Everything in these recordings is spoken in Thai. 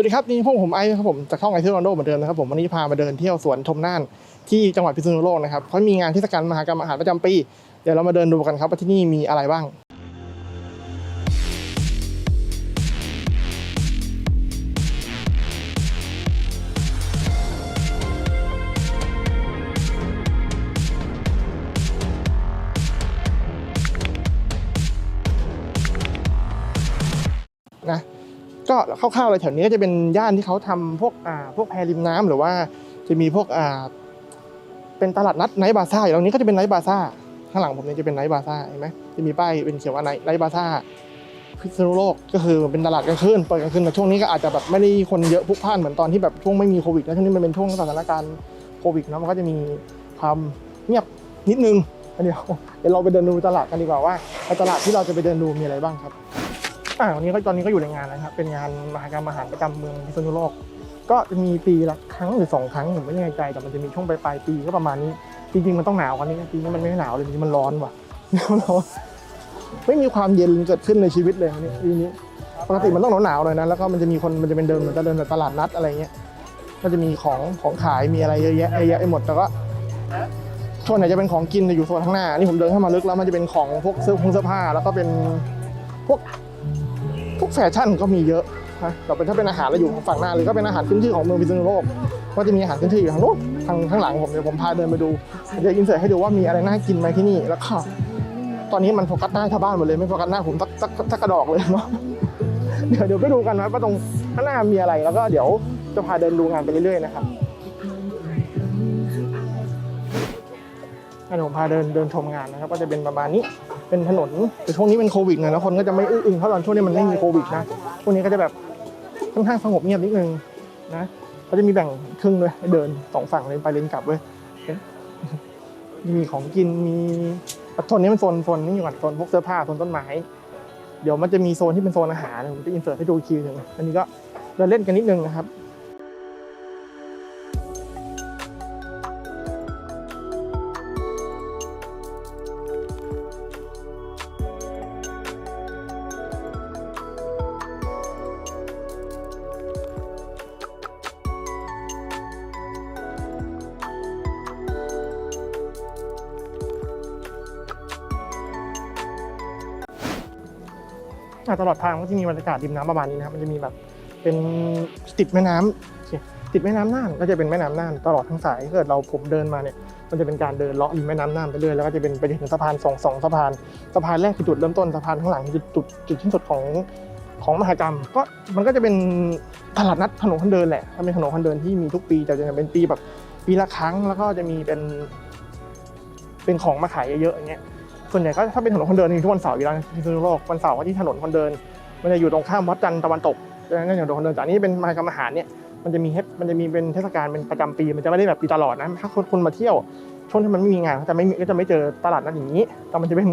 วัสดีครับนี่พวกผมไอซ์ครับผมจากช่องไอซ์โรนโดเหมือนเดิมนะครับผมวันนี้พามาเดินเที่ยวสวนชมน่านที่จังหวัดพิษณุโลกนะครับเขามีงานเทศกาลมหกรรมอาหารประจำปี เดี๋ยวเรามาเดินดูกันครับว่าที่นี่มีอะไรบ้างนะ ก็คร่าวๆเลยแถวนี้ก็จะเป็นย่านที่เขาทำพวกอ่าพวกแพริมน้ำหรือว่าจะมีพวกอ่าเป็นตลาดนัดไนท์บาซ่าอยู่ตรงนี้ก็จะเป็นไนท์บาซ่าข้างหลังผมเนี่ยจะเป็นไนท์บาซ่าเห็นไหมจะมีป้ายเป็นเขียนว่าไนท์ไนท์บาซ่าพิษณุโลกก็คือเป็นตลาดกลางคืนเปิดกลางคืนแต่ช่วงนี้ก็อาจจะแบบไม่ได้คนเยอะพลุกพล่านเหมือนตอนที่แบบช่วงไม่มีโควิดนะช่วงนี้มันเป็นช่วงสถานการณ์โควิดเนอะมันก็จะมีความเงียบนิดนึงเดี๋ยวเดี๋ยวเราไปเดินดูตลาดกันดีกว่าว่าในตลาดที่เราจะไปเดินดูมีอะไรบ้างครับ อ่าวันนี้ก็ตอนนี้ก็อยู่ในงานนะครับ เป็นงานมหกรรมอาหารประจำเมืองพิษณุโลก ก็จะมีปีละครั้งหรือสองครั้งผมไม่แน่ใจแต่มันจะมีช่วงปลายๆปีก็ประมาณนี้ จริงๆมันต้องหนาวกว่านี้นะปีนี้มันไม่หนาวเลยปีนี้มันร้อนว่ะร้อนไม่มีความเย็นเกิดขึ้นในชีวิตเลยวันนี้ปีนี้ปกติมันต้องหนาวๆหน่อยนะแล้วก็มันจะมีคนมันจะเป็นเดินเหมือนจะเดินแบบตลาดนัดอะไรเงี้ยก็จะมีของของขายมีอะไรเยอะแยะเยอะแยะไปหมดแต่ก็ช่วงไหนจะเป็นของกินอยู่โซนข้างหน้านี่ผมเดินเข้ามาลึกแล้วมันจะเป็นของพวกเสื้อผงเสื้อผ้าแล้วก็เป็นพวก พวกแฟชั่นก็มีเยอะนะแต่เป็นถ้าเป็นอาหารเราอยู่ฝั่งหน้าเลยก็เป็นอาหารขึ้นชื่อของเมืองพิษณุโลกก็จะมีอาหารขึ้นชื่ออยู่ทางโน้นทางข้างหลังผมเดี๋ยวผมพาเดินไปดูเดี๋ยวอินเสิร์ตให้ดูว่ามีอะไรน่ากินไหมที่นี่แล้วก็ตอนนี้มันโฟกัสหน้าชาวบ้านหมดเลยไม่โฟกัสหน้าผมสักสักสักกระดอกเลยเนาะเดี๋ยวเดี๋ยวไปดูกันนะว่าตรงข้างหน้ามีอะไรแล้วก็เดี๋ยวจะพาเดินดูงานไปเรื่อยๆนะครับงั้นผมพาเดินเดินชมงานนะครับ ก็จะเป็นประมาณนี้ เป็นถนนแต่ช่วงนี้เป็นโควิดไงแล้วคนก็จะไม่อื้ออึงเท่าตอนช่วงนี้มันไม่มีโควิดนะช่วงนี้ก็จะแบบค่อนข้างสงบเงียบนิดนึงนะเขาจะมีแบ่งครึ่งเลยเดินสองฝั่งเลนไปเลนกลับเว้ยมีของกินมีโซนนี้เป็นโซนโซนนี่ก่อนโซนพวกเสื้อผ้าโซนต้นไม้ เดี๋ยวมันจะมีโซนที่เป็นโซนอาหารผมจะอินเสิร์ตให้ดูอีกทีหนึ่งอันนี้ก็เดินเล่นกันนิดนึงนะครับ ตลอดทางก็จะมีบรรยากาศริมน้ำประมาณนี้นะครับ มันจะมีแบบเป็นติดแม่น้ำโอเคติดแม่น้ำน่านก็จะเป็นแม่น้ำน่านตลอดทั้งสายเกิดเราผมเดินมาเนี่ยมันจะเป็นการเดินเลาะริมแม่น้ำน่านไปเรื่อยแล้วก็จะเป็นไปถึงสะพานสองสองสะพานสะพานแรกคือจุดเริ่มต้นสะพานข้างหลังคือจุดจุดสิ้นสุดของของมหากรรม ก็มันก็จะเป็นตลาดนัดถนนคนเดินแหละถ้าเป็นถนนคนเดินที่มีทุกปีแต่จะเป็นปีแบบปีละครั้งแล้วก็จะมีเป็น เป็นของมาขายเยอะๆอย่างเงี้ย ส่วนใหญ่ก็ถ้าเป็นถนนคนเดินมีทุกวันเสาร์อยู่แล้วในพิษณุโลกวันเสาร์ก็ที่ถนนคนเดิน มันจะอยู่ตรงข้ามวัดจันทร์ตะวันตกดังนั้นอย่างถนนคนเดินแต่อันนี้เป็นมากรรมอาหารเนี่ยมันจะมีมันจะมีเป็นเทศกาลเป็นประจำปี มันจะไม่ได้แบบปีตลอดนะถ้าคนคนมาเที่ยวช่วงที่มันไม่มีงานก็จะไม่ก็จะไม่เจอตลาดนัดอย่างนี้ แต่มันจะเป็น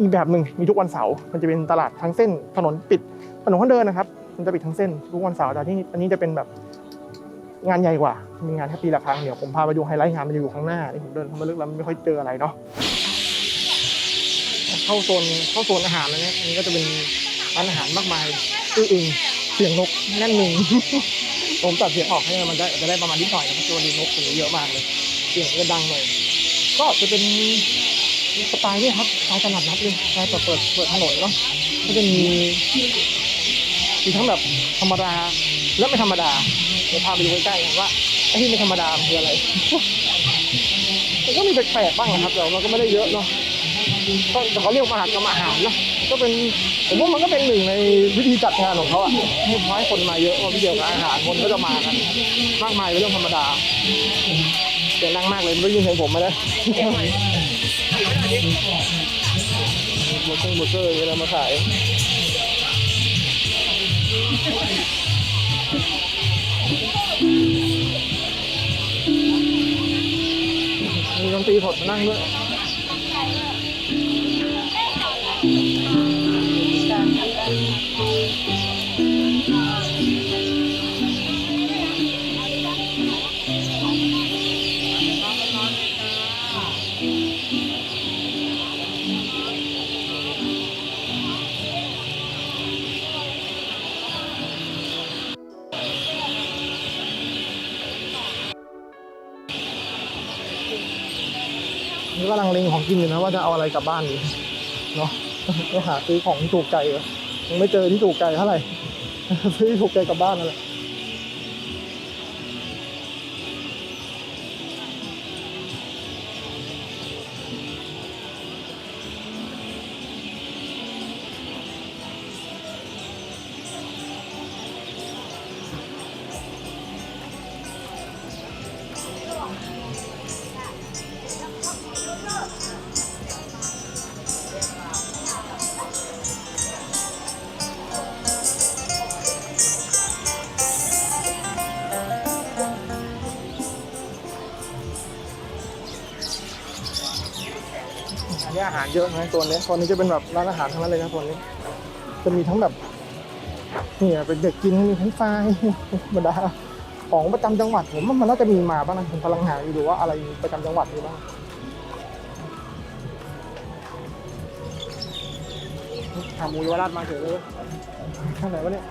อีกแบบหนึ่งมีทุกวันเสาร์มันจะเป็นตลาดทั้งเส้น ถนนปิดถนนคนเดินนะครับ มันจะปิดทั้งเส้นทุกวันเสาร์แต่ที่อันนี้จะเป็นแบบงานใหญ่กว่า มีงานแค่ปีละครั้งเดี๋ยวผมพาไปดูไฮไลท์งานมันจะอยู่ข้างหน้านี่ผมเดินเข้ามาลึกแล้วไม่ค่อยเจออะไรเนาะ เข้าโซนเข้าโซนอาหารแล้วเนี่ยอันนี้ก็จะเป็นร้านอาหารมากมายอื้ออึงเสียงนกแน่นหนึ่ง ผมตัดเสียงออกให้มันได้จะได้ประมาณนิดหน่อยนะครับตัวนี้นกเยอะมากเลย เสียงก็ดังหน่อยก็จะเป็นสไตล์เนี่ยครับสไตล์ตลาดนัดเลยสไตล์เปิดเปิดเปิดถนนเนาะก็จะมีมีทั้งแบบธรรมดาและไม่ธรรมดาเดี๋ยวพาไปดูใกล้ๆกันว่าไอ้ที่ไม่ธรรมดามันคืออะไรมันก็มีแปลกๆบ้างนะครับแต่มันก็ไม่ได้เยอะเนาะ ก็เขาเรียกมหากรรมอาหารนะก็เป็นผมว่ามันก็เป็นหนึ่งในวิธีจัดงานของเขาอะให้พอให้คนมาเยอะว่าพี่เดียวกับอาหารคนก็จะมากันมากมายเป็นเรื่องธรรมดาเสียงดังมากเลยไม่ได้ยินเสียงผมมาเลยเบอร์เกอร์เบอเกอร์อะไรมาขายมีดนตรีสดมานั่งด้วย ก็กำลังเล็งของกินอยู่นะว่าจะเอาอะไรกลับบ้านดีเนาะไปหาซื้อของที่ถูกใจอยู่ยังไม่เจอที่ถูกใจเท่าไหร่ซื้อถูกใจกลับบ้านนั่นแหละ นนี้อาหารเยอะนะตัวนี้ตัวนี้จะเป็นแบบร้านอาหารทั้งนั้นเลยนะตัวนี้ จะมีทั้งแบบนี่เป็นเด็กกินมีทั้งไฟรายบรรดาของประจำจังหวัดผมว่ามันน่าจะมีมาบ้างนะผมกำลังหาอยู่ดูว่าอะไรประจำจังหวัดมีบ้างหาหมูเยาวราชมาเฉยเลยข้างไหนวะเนี่ย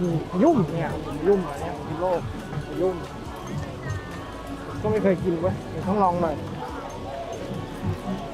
อืมยุ่มเนี่ยยุ่มอันเนี้ยพิโลกยุ่มก็ไม่เคยกินเว้ยเดี๋ยวต้องลองหน่อย Thank you.